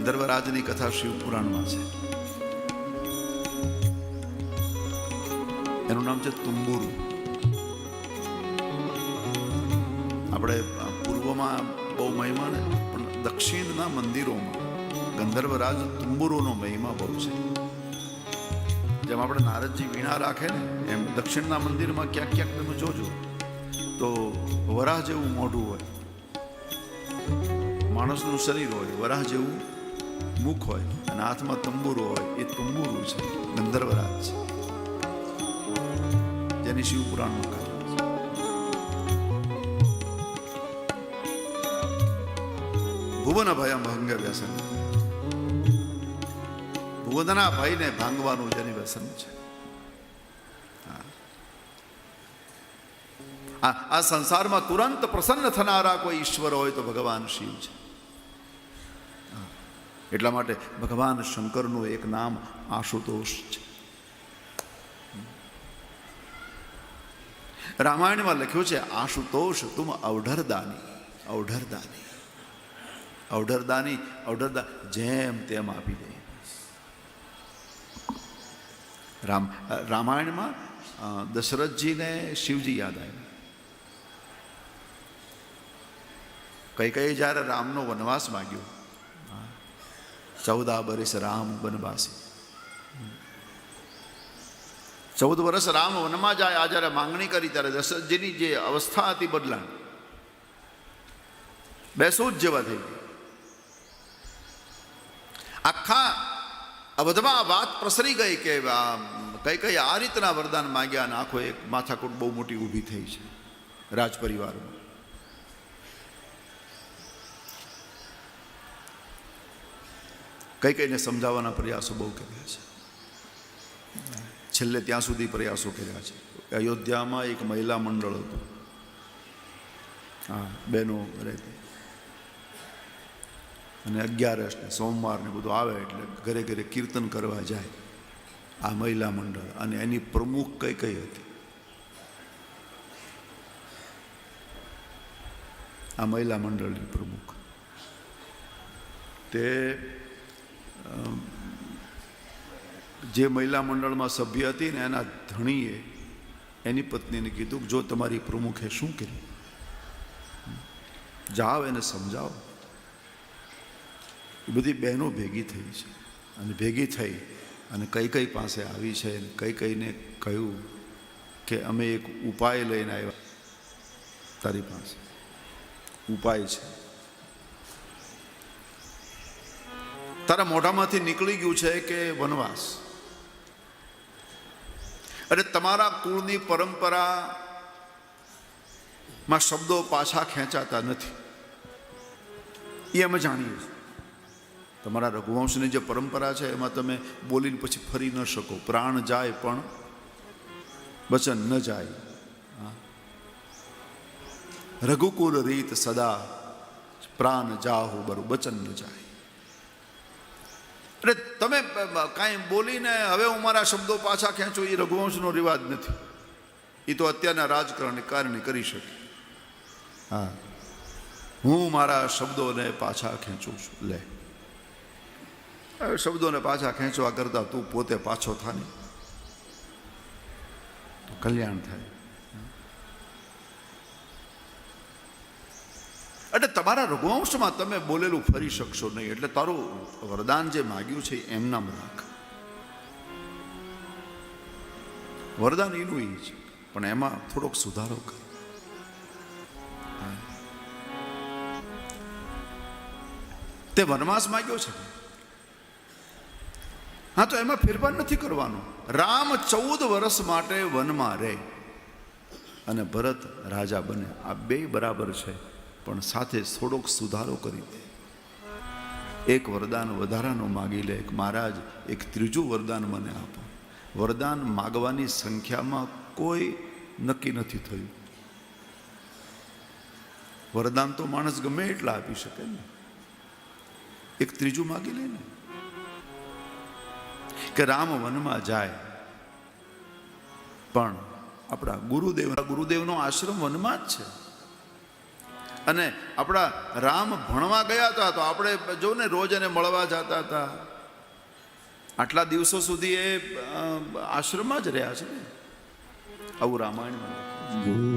ગંધર્વરાજની કથા શિવપુરાણમાં છે. એનું નામ છે તુંબુરુ. આપણે પૂર્વમાં બહુ મહિમા ને, પણ દક્ષિણના મંદિરોમાં ગંધર્વરાજ તુંબુરુનો મહિમા બહુ છે. જેમ આપણે નારદજી વીણા રાખે ને, એમ દક્ષિણના મંદિરમાં ક્યાંક ક્યાંક તમે જોજો, તો વરાહ જેવું મોઢું હોય. માણસનું શરીર હોય, વરાહ જેવું મુખ હોય, અને હાથમાં તંબુરો હોય, એ તંબુરું છે, ગંધર્વરાજ છે જેની શિવ પુરાણમાં કથા છે ભુવન ભયમ ભંગ વ્યસન ભુવનના ભયને ભાંગવાનું જેની વ્યસન છે. આ સંસારમાં તુરંત પ્રસન્ન થનારા કોઈ ઈશ્વર હોય તો ભગવાન શિવ છે. એટલા માટે ભગવાન શંકરનું એક નામ આશુતોષ છે. રામાયણમાં લખ્યું છે, આશુતોષ તુમ અવઢરદાની અવઢરદાની અવઢરદાની, અવઢરદા જેમ તેમ આપી દે. રામ, રામાયણમાં દશરથજીને શિવજી યાદ આવ્યા. કઈ કઈ જ્યારે રામનો વનવાસ માગ્યો ચૌદા બરિસ રામ વનવાસી. ચૌદ વર્ષ રામ વનમાં જાય, આ જ્યારે માંગણી કરી ત્યારે દશરથજીની જે અવસ્થા હતી બદલાણ બેસૂદ જેવા થઈ આખા અવધમાં વાત પ્રસરી ગઈ કે કઈ કઈ આ રીતના વરદાન માંગ્યા અને આખો એક માથાકૂટ બહુ મોટી ઊભી થઈ છે રાજ પરિવારમાં કઈ કઈને સમજાવવાના પ્રયાસો બહુ કર્યા છે. છેલ્લે ત્યાં સુધી પ્રયાસો કર્યા છે. અયોધ્યામાં એક મહિલા મંડળ હતું. હા બહેનો રહેતી. અને અગિયારસ ને સોમવાર ને બધું આવે એટલે ઘરે ઘરે કીર્તન કરવા જાય આ મહિલા મંડળ. અને એની પ્રમુખ કઈ કઈ હતી? આ મહિલા મંડળની પ્રમુખ. તે જે મહિલા મંડળમાં સભ્ય હતી ને એના ધણીએ એની પત્નીને કીધું કે જો તમારી પ્રમુખે શું કર્યું? જાઓ એને સમજાવો. એ બધી બહેનો ભેગી થઈ છે અને ભેગી થઈ અને કઈ કઈ પાસે આવી છે કઈ કઈને કહ્યું કે અમે એક ઉપાય લઈને આવ્યા. તારી પાસે ઉપાય છે. તારા મોઢામાંથી નીકળી ગયું છે કે વનવાસ? અને તમારા કુળની પરંપરામાં શબ્દો પાછા ખેંચાતા નથી. એ અમે જાણીએ તમારા રઘુવંશની જે પરંપરા છે, એમાં તમે બોલીને પછી ફરી ન શકો. પ્રાણ જાય પણ વચન ન જાય. રઘુકુલ રીત સદા પ્રાણ જાહુ બરું, વચન ન જાય. એટલે તમે કાંઈ બોલીને હવે હું મારા શબ્દો પાછા ખેંચું એ રઘુવંશનો રિવાજ નથી. એ તો અત્યારના રાજકારણને કારણે કરી શકે. હા. હું મારા શબ્દોને પાછા ખેંચું છું. લે. શબ્દોને પાછા ખેંચવા કરતા તું પોતે પાછો થાય કલ્યાણ થાય. એટલે તમારા રઘુવંશમાં તમે બોલેલું ફરી શકશો નહીં. એટલે તારું વરદાન જે માગ્યું છે એમના રાખ. વરદાન એનું એ છે. પણ એમાં થોડોક સુધારો કર. તે વનવાસ માગ્યો છે? હા, તો એમાં ફેરફાર નથી કરવાનો. રામ ચૌદ વર્ષ માટે વનમાં રહે અને ભરત રાજા બને. આ બે બરાબર છે. પણ સાથે થોડોક સુધારો કરી દે. એક વરદાન વધારાનો માગી લે. એક મહારાજ, એક ત્રીજું વરદાન મને આપો. વરદાન માગવાની સંખ્યામાં કોઈ નક્કી નથી થયું. વરદાન તો માણસ ગમે એટલા આપી શકે ને. એક ત્રીજું માગી લે ને. કે રામ વનમાં જાય. પણ આપણા ગુરુદેવ, ગુરુદેવનો આશ્રમ વનમાં જ છે. અને આપણા રામ ભણવા ગયા હતા તો આપણે જો ને રોજ એને મળવા જતા હતા આટલા દિવસો સુધી એ આશ્રમમાં જ રહ્યા છે ને આવું રામાયણમાં.